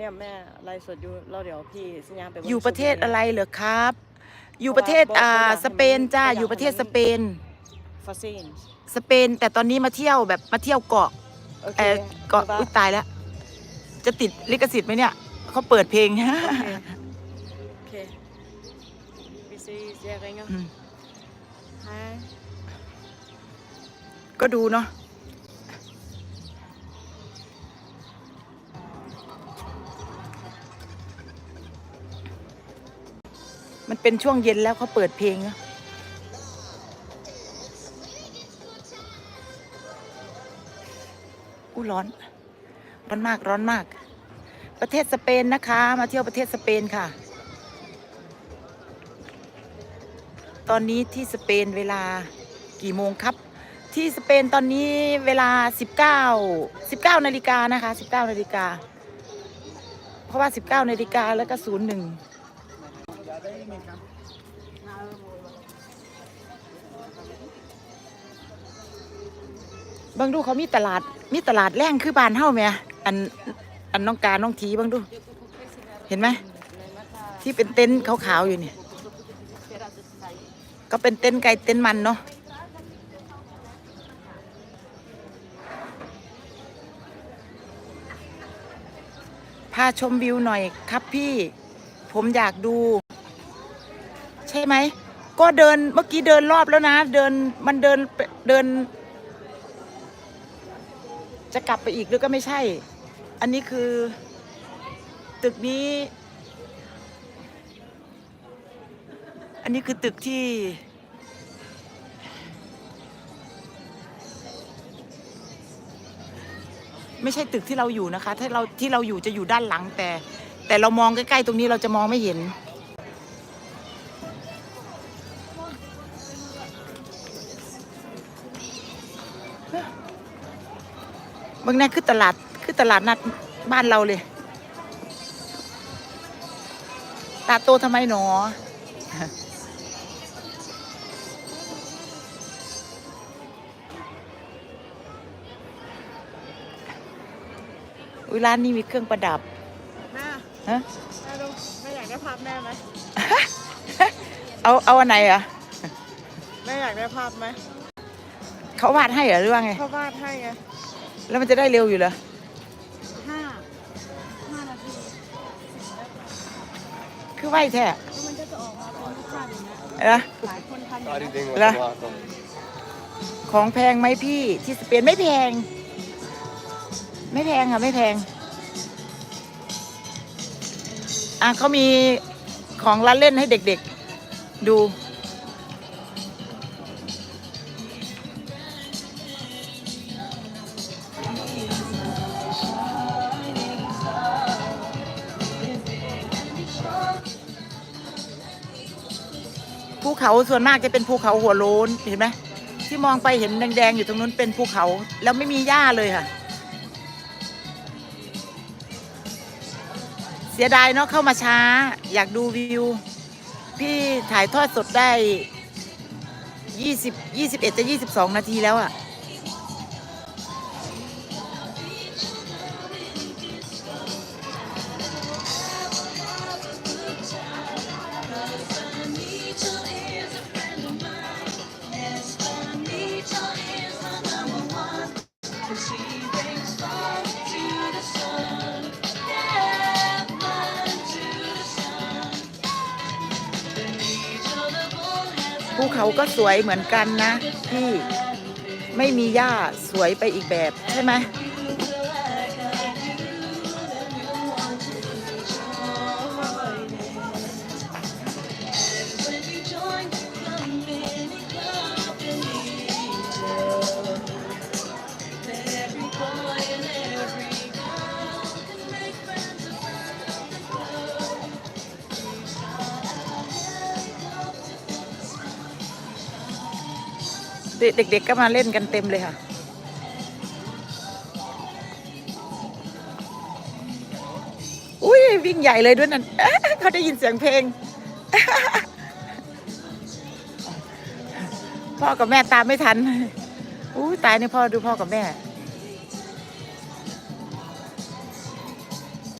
เนี่ยแม่ไลฟ์สดอยู่แล้วเดี๋ยวพี่สัญญาณไปบิ่ง อยู่ประเทศชุดอะไรนี้นเหรอครับ อยู่ประเทศเพราะว่าอ่าเพราะว่าสเปนจ้าให้มันอยู่ประเทศให้มันสเปนฟาซินสเปน แต่ตอนนี้มาเที่ยวแบบมาเที่ยวเกาะโอเคเออเกาะหรืออุ้ว่ยตายแล้ว จะติดลิขสิทธิ์ไหมเนี่ยเขาเปิดเพลง โอเคโอเควิซีเจริงอะอืม ฮะก็ดูเนาะ มันเป็นช่วงเย็นแล้วเขาเปิดเพลงนอะอู้ร้อน ร้อนมากร้อนมาก ประเทศสเปนนะคะ มาเที่ยวประเทศสเปนค่ะ ตอนนี้ที่สเปนเวลากี่โมงครับ ที่สเปนตอนนี้เวลา 19 19นาฬิกานะคะ 19นาฬิกาเพราะว่า 19นาฬิกาแล้วก็01 บางดูเขามีตลาด มีตลาดแรงคือบ้านเฮ้าไหมอัน อันน้องการน้องทีบางดู เห็นไหม ที่เป็นเต็นท์ขาวๆอยู่นี่ก็เป็นเต็นท์ไก่เต็นท์มันเนาะพาชมวิวหน่อยครับพี่ ผมอยากดู ใช่ไหม ก็เดินเมื่อกี้เดินรอบแล้วนะ เดินมันเดินเดิน จะกลับไปอีกหรือก็ไม่ใช่ อันนี้คือ ตึกนี้ อันนี้คือตึกที่ไม่ใช่ตึกที่เราอยู่นะคะ ถ้าเราที่เราอยู่จะอยู่ด้านหลังแต่ แต่เรามองใกล้ๆตรงนี้เราจะมองไม่เห็น บางนั่นคือตลาดคือตลาดนัดบ้านเราเลย ตาโตทำไมหนอ อุยร้านนี้มีเครื่องประดับแม่ฮะแม่ดูแม่อยากได้ภาพแม่ไหมเอาเอาอันไหนอะแม่อยากได้ภาพไหมเขาวาดให้เหรอหรือว่าไงเขาวาดให้ไง แล้วมันจะได้เร็วอยู่เหรอห้าห้านาทีคือไหวแท้แล้วมันก็จะออกมาเป็นภาพอย่างเงี้ยนะ หลายคนทำอย่าง Cari เงี้ย tengo Lah. tomato. ของแพงไหมพี่ที่สเปนไม่แพง ไม่แพงอะไม่แพง อะเขามีของร้านเล่นให้เด็กๆ ดู ภูเขาส่วนมากจะเป็นภูเขาหัวโล้นเห็นไหมที่มองไปเห็นแดงๆอยู่ตรงนู้นเป็นภูเขา แล้วไม่มีหญ้าเลยค่ะ เสียดายเนาะเข้ามาช้า อยากดูวิว พี่ถ่ายทอดสดได้ยี่สิบยี่สิบเอ็ดจะยี่สิบสองนาทีแล้วอะ่ะ ภูเขาก็สวยเหมือนกันนะ ที่ไม่มีหญ้าสวยไปอีกแบบใช่ไหม เด็กๆก็มาเล่นกันเต็มเลยค่ะ อุ้ยวิ่งใหญ่เลยด้วยนั่นเขาได้ยินเสียงเพลง พ่อกับแม่ตามไม่ทัน อู้ตายนี่พ่อดูพ่อกับแม่